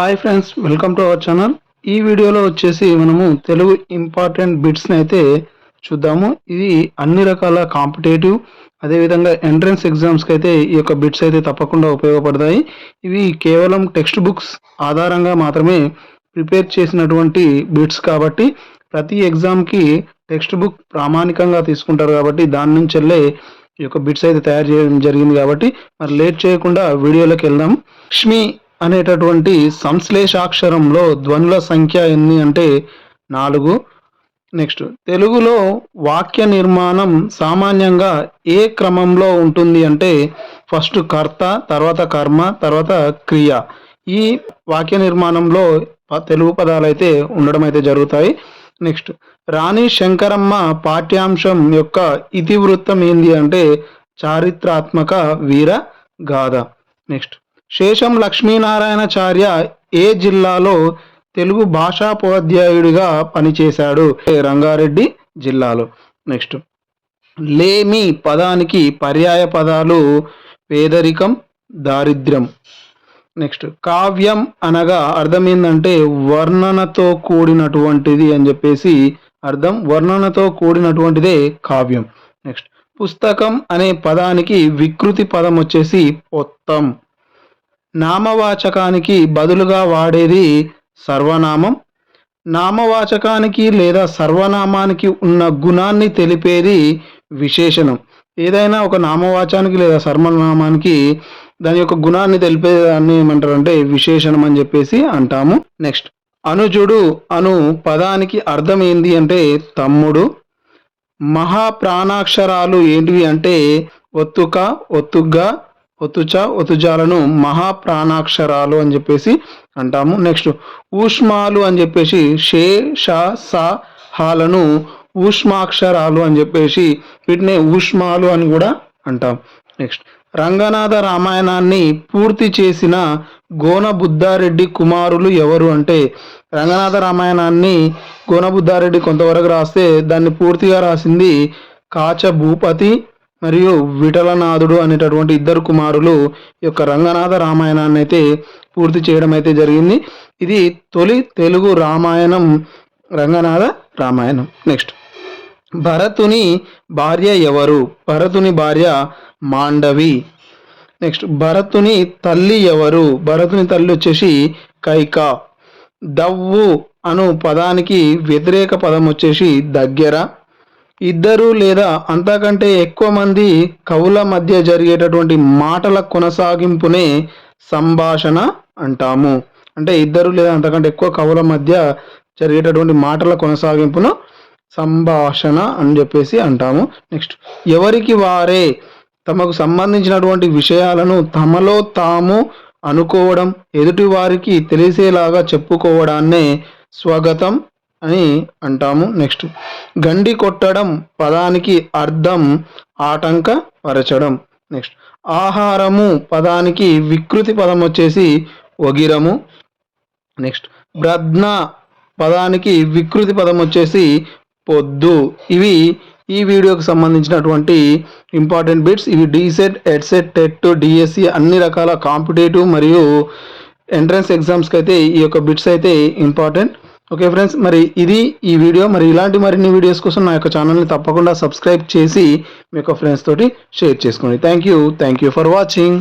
Hi friends welcome to our channel ఈ వీడియోలో వచ్చేసి మనము తెలుగు ఇంపార్టెంట్ బిట్స్ని అయితే చూద్దాము. ఇది అన్ని రకాల కాంపిటేటివ్ అదేవిధంగా ఎంట్రన్స్ ఎగ్జామ్స్కి అయితే ఈ యొక్క బిట్స్ అయితే తప్పకుండా ఉపయోగపడతాయి. ఇవి కేవలం టెక్స్ట్ బుక్స్ ఆధారంగా మాత్రమే ప్రిపేర్ చేసినటువంటి బిట్స్ కాబట్టి ప్రతి ఎగ్జామ్కి టెక్స్ట్ బుక్ ప్రామాణికంగా తీసుకుంటారు కాబట్టి దాని నుంచి వెళ్ళే ఈ యొక్క బిట్స్ అయితే తయారు చేయడం జరిగింది కాబట్టి మరి లేట్ చేయకుండా వీడియోలోకి వెళ్దాం. లక్ష్మి అనేటటువంటి సంశ్లేషాక్షరంలో ధ్వనుల సంఖ్య ఎన్ని అంటే నాలుగు. నెక్స్ట్ తెలుగులో వాక్య నిర్మాణం సామాన్యంగా ఏ క్రమంలో ఉంటుంది అంటే ఫస్ట్ కర్త తర్వాత కర్మ తర్వాత క్రియ. ఈ వాక్య నిర్మాణంలో ప- తెలుగు పదాలు అయితే ఉండడం అయితే జరుగుతాయి. నెక్స్ట్ రాణి శంకరమ్మ పాఠ్యాంశం యొక్క ఇతివృత్తం ఏంది అంటే చారిత్రాత్మక వీర గాథ. నెక్స్ట్ శేషం లక్ష్మీనారాయణచార్య ఏ జిల్లాలో తెలుగు భాషాపోధ్యాయుడిగా పనిచేశాడు? ఏ రంగారెడ్డి జిల్లాలో. నెక్స్ట్. లేమి పదానికి పర్యాయ పదాలు పేదరికం దారిద్ర్యం. నెక్స్ట్. కావ్యం అనగా అర్థం ఏంటంటే వర్ణనతో కూడినటువంటిది అని చెప్పేసి అర్థం. వర్ణనతో కూడినటువంటిదే కావ్యం. నెక్స్ట్. పుస్తకం అనే పదానికి వికృతి పదం వచ్చేసి పొత్తం. నామవాచకానికి బదులుగా వాడేది సర్వనామం. నామవాచకానికి లేదా సర్వనామానికి ఉన్న గుణాన్ని తెలిపేది విశేషణం. ఏదైనా ఒక నామవాచానికి లేదా సర్వనామానికి దాని యొక్క గుణాన్ని తెలిపే దాన్ని ఏమంటారు అంటే విశేషణం అని చెప్పేసి అంటాము. నెక్స్ట్ అనుజుడు అను పదానికి అర్థం ఏంది అంటే తమ్ముడు. మహాప్రాణాక్షరాలు ఏంటివి అంటే ఒత్తుక ఒత్తుగ్గా ఒతుచ ఒత్తుజాలను మహాప్రాణాక్షరాలు అని చెప్పేసి అంటాము. నెక్స్ట్ ఊష్మాలు అని చెప్పేసి షే ష స హాలను ఊష్మాక్షరాలు అని చెప్పేసి వీటిని ఊష్మాలు అని కూడా అంటాం. నెక్స్ట్ రంగనాథ రామాయణాన్ని పూర్తి చేసిన గోన బుద్ధారెడ్డి కుమారులు ఎవరు అంటే రంగనాథ రామాయణాన్ని గోన బుద్ధారెడ్డి కొంతవరకు రాస్తే దాన్ని పూర్తిగా రాసింది కాచ భూపతి మరియు విఠలనాథుడు అనేటటువంటి ఇద్దరు కుమారులు ఈ యొక్క రంగనాథ రామాయణాన్ని అయితే పూర్తి చేయడం అయితే జరిగింది. ఇది తొలి తెలుగు రామాయణం రంగనాథ రామాయణం. నెక్స్ట్. భరతుని భార్య ఎవరు? భరతుని భార్య మాండవి. నెక్స్ట్. భరతుని తల్లి ఎవరు? భరతుని తల్లి వచ్చేసి కైక. దవ్వు అను పదానికి వ్యతిరేక పదం వచ్చేసి దగ్గర. ఇద్దరు లేదా అంతకంటే ఎక్కువ మంది కవుల మధ్య జరిగేటటువంటి మాటల కొనసాగింపునే సంభాషణ అంటాము. అంటే ఇద్దరు లేదా అంతకంటే ఎక్కువ కవుల మధ్య జరిగేటటువంటి మాటల కొనసాగింపును సంభాషణ అని చెప్పేసి అంటాము. నెక్స్ట్ ఎవరికి వారే తమకు సంబంధించినటువంటి విషయాలను తమలో తాము అనుకోవడం ఎదుటి వారికి తెలిసేలాగా చెప్పుకోవడాన్నే స్వాగతం అని అంటాము. నెక్స్ట్ గండి కొట్టడం పదానికి అర్థం ఆటంక పరచడం. నెక్స్ట్ ఆహారము పదానికి వికృతి పదం వచ్చేసి ఒగిరము. నెక్స్ట్ బ్రద్న పదానికి వికృతి పదం వచ్చేసి పొద్దు. ఇవి ఈ వీడియోకి సంబంధించినటువంటి ఇంపార్టెంట్ బిట్స్ ఇవి డీసెట్ ఎడ్సెట్ టెట్ డిఎస్సి అన్ని రకాల కాంపిటేటివ్ మరియు ఎంట్రన్స్ ఎగ్జామ్స్కి అయితే ఈ యొక్క బిట్స్ అయితే ఇంపార్టెంట్ ఓకే ఫ్రెండ్స్ మరి ఇది ఈ వీడియో మరి ఇలాంటి మరిన్ని వీడియోస్ కోసం నా యొక్క ఛానల్ని తప్పకుండా సబ్స్క్రైబ్ చేసి మీ యొక్క ఫ్రెండ్స్ తోటి షేర్ చేసుకోండి. Thank you thank you for watching